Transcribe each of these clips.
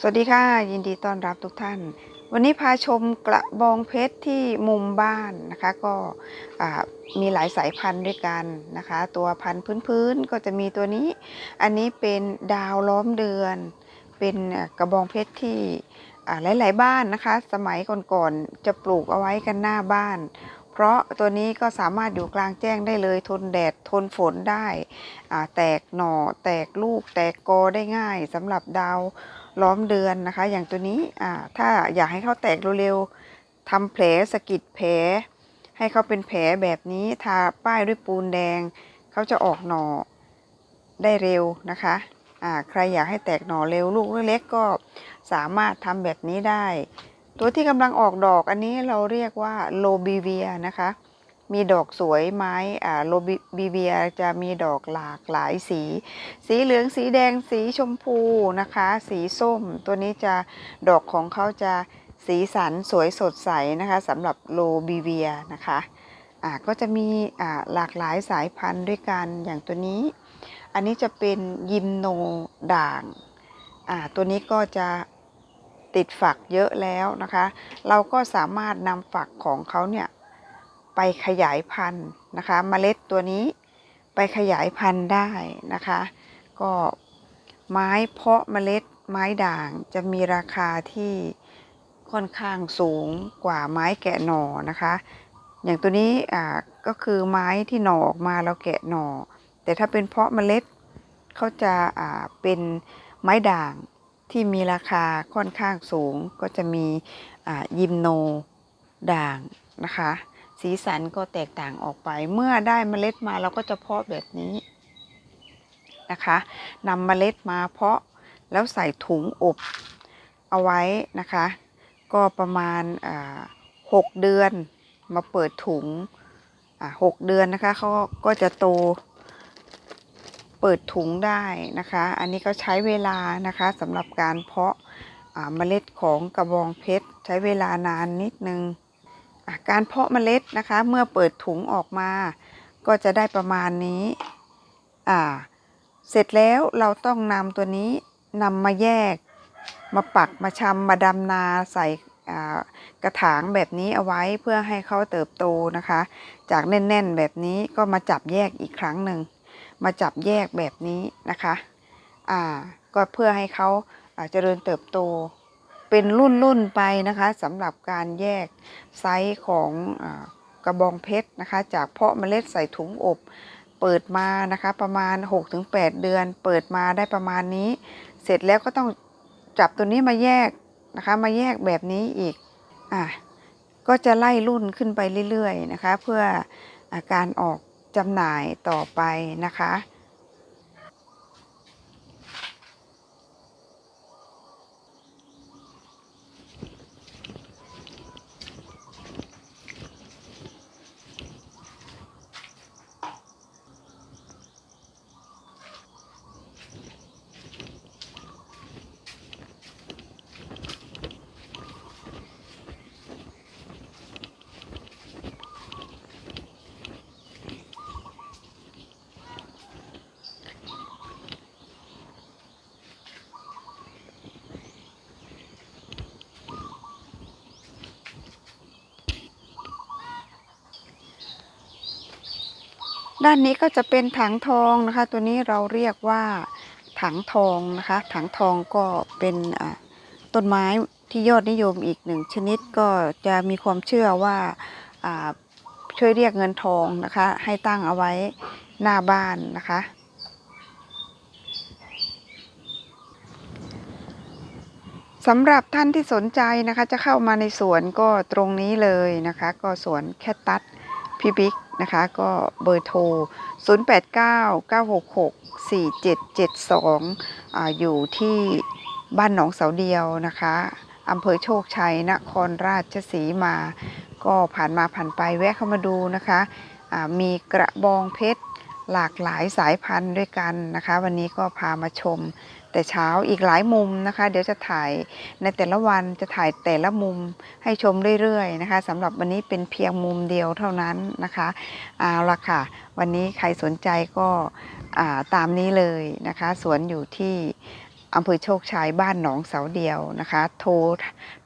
สวัสดีค่ะ ยินดีต้อนรับทุกท่าน วันนี้พาชมกระบองเพชรที่มุมบ้านนะคะ ก็มีหลายสายพันธุ์ด้วยกันนะคะ ตัวพันธุ์พื้นๆก็จะมีตัวนี้ อันนี้เป็นดาวล้อมเดือน เป็นกระบองเพชรที่หลาย ๆ บ้านนะคะ สมัยก่อนๆจะปลูกเอาไว้กันหน้าบ้าน เพราะตัวนี้ก็สามารถอยู่กลางแจ้งได้เลยทนแดดทนฝนได้แตกหน่อ แตกลูก แตกกอได้ง่ายสำหรับดาวล้อมเดือนนะคะ อย่างตัวนี้ถ้าอยากให้เขาแตกเร็วๆทำแผลสะกิดแผล ให้เขาเป็นแผลแบบนี้ทาป้ายด้วยปูนแดง เขาจะออกหน่อได้เร็วนะคะใครอยากให้แตกหน่อเร็วลูกเล็กๆก็สามารถทำแบบนี้ได้ ตัวที่กำลังออกดอกอันนี้เราเรียกว่าโลบีเวียนะคะ มีดอกสวยไม้อ่าโลบีเวียจะมีดอกหลากหลายสี สีเหลืองสีแดงสีชมพูนะคะ สีส้ม ตัวนี้จะดอกของเขาจะสีสันสวยสดใสนะคะสำหรับโลบีเวียนะคะอ่าก็จะมีอ่าหลากหลายสายพันธุ์ด้วยกันอย่างตัวนี้ อันนี้จะเป็นยิมโนด่างอ่าตัวนี้ก็จะ ติดฝักเยอะแล้วนะคะ เราก็สามารถนำฝักของเขาเนี่ยไปขยายพันธุ์นะคะเมล็ดตัวนี้ไปขยายพันธุ์ได้นะคะ ก็ไม้เพาะเมล็ดไม้ด่างจะมีราคาที่ค่อนข้างสูงกว่าไม้แกะหน่อนะคะ อย่างตัวนี้อ่าก็คือไม้ที่หน่อออกมาเราแกะหน่อ แต่ถ้าเป็นเพาะเมล็ดเขาจะอ่าเป็นไม้ด่าง ที่มีราคาค่อนข้างสูงก็จะมียิมโนด่างนะคะ สีสันก็แตกต่างออกไป เมื่อได้เมล็ดมาเราก็จะเพาะแบบนี้นะคะนำเมล็ดมาเพาะแล้วใส่ถุงอบเอาไว้นะคะ ก็ประมาณหกเดือนมาเปิดถุงหกเดือนนะคะเขาก็จะโต เปิดถุงได้นะคะ อันนี้ก็ใช้เวลานะคะสำหรับการเพาะเมล็ดของกระบองเพชร ใช้เวลานานนิดนึงการเพาะเมล็ดนะคะ เมื่อเปิดถุงออกมา ก็จะได้ประมาณนี้เสร็จแล้วเราต้องนำตัวนี้นำมาแยก มาปักมาชำมาดำนาใส่กระถางแบบนี้เอาไว้เพื่อให้เขาเติบโตนะคะ จากแน่น ๆ แบบนี้ก็มาจับแยกอีกครั้งหนึ่ง มาจับแยกแบบนี้นะคะอ่าก็เพื่อให้เขาเจริญเติบโตเป็นรุ่นๆไปนะคะสำหรับการแยกไซส์ของอกระบองเพชรนะคะ จากเพาะเมล็ดใส่ถุงอบ เปิดมานะคะประมาณ 6-8 เดือน เปิดมาได้ประมาณนี้ เสร็จแล้วก็ต้องจับตัวนี้มาแยกนะคะ มาแยกแบบนี้อีกอะก็จะไล่รุ่นขึ้นไปเรื่อยๆนะคะ เพื่ออาการออก จำหน่ายต่อไปนะคะ ด้านนี้ก็จะเป็นถังทองนะคะ ตัวนี้เราเรียกว่าถังทองนะคะ ถังทองก็เป็นต้นไม้ที่ยอดนิยมอีกหนึ่งชนิดก็จะมีความเชื่อว่าอ่าช่วยเรียกเงินทองนะคะ ให้ตั้งเอาไว้หน้าบ้านนะคะ สำหรับท่านที่สนใจนะคะ จะเข้ามาในสวนก็ตรงนี้เลยนะคะ ก็สวนแคตตัสพี่บิ๊ก นะคะ ก็เบอร์โทร 089 966 4772อาอยู่ที่บ้านหนองเสาเดียวนะคะอำเภอโชคชัยนครราชสีมา ก็ผ่านมาผ่านไปแวะเข้ามาดูนะคะ มีกระบองเพชร หลากหลายสายพันธุ์ด้วยกันนะคะ วันนี้ก็พามาชม แต่เช้าอีกหลายมุมนะคะ เดี๋ยวจะถ่ายในแต่ละวันจะถ่ายแต่ละมุมให้ชมเรื่อยๆนะคะสำหรับวันนี้เป็นเพียงมุมเดียวเท่านั้นนะคะเอาละค่ะ วันนี้ใครสนใจก็ตามนี้เลยนะคะสวนอยู่ที่อำเภอโชคชัยบ้านหนองเสาเดียวนะคะ โทร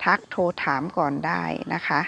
ทักโทรถามก่อนได้นะคะ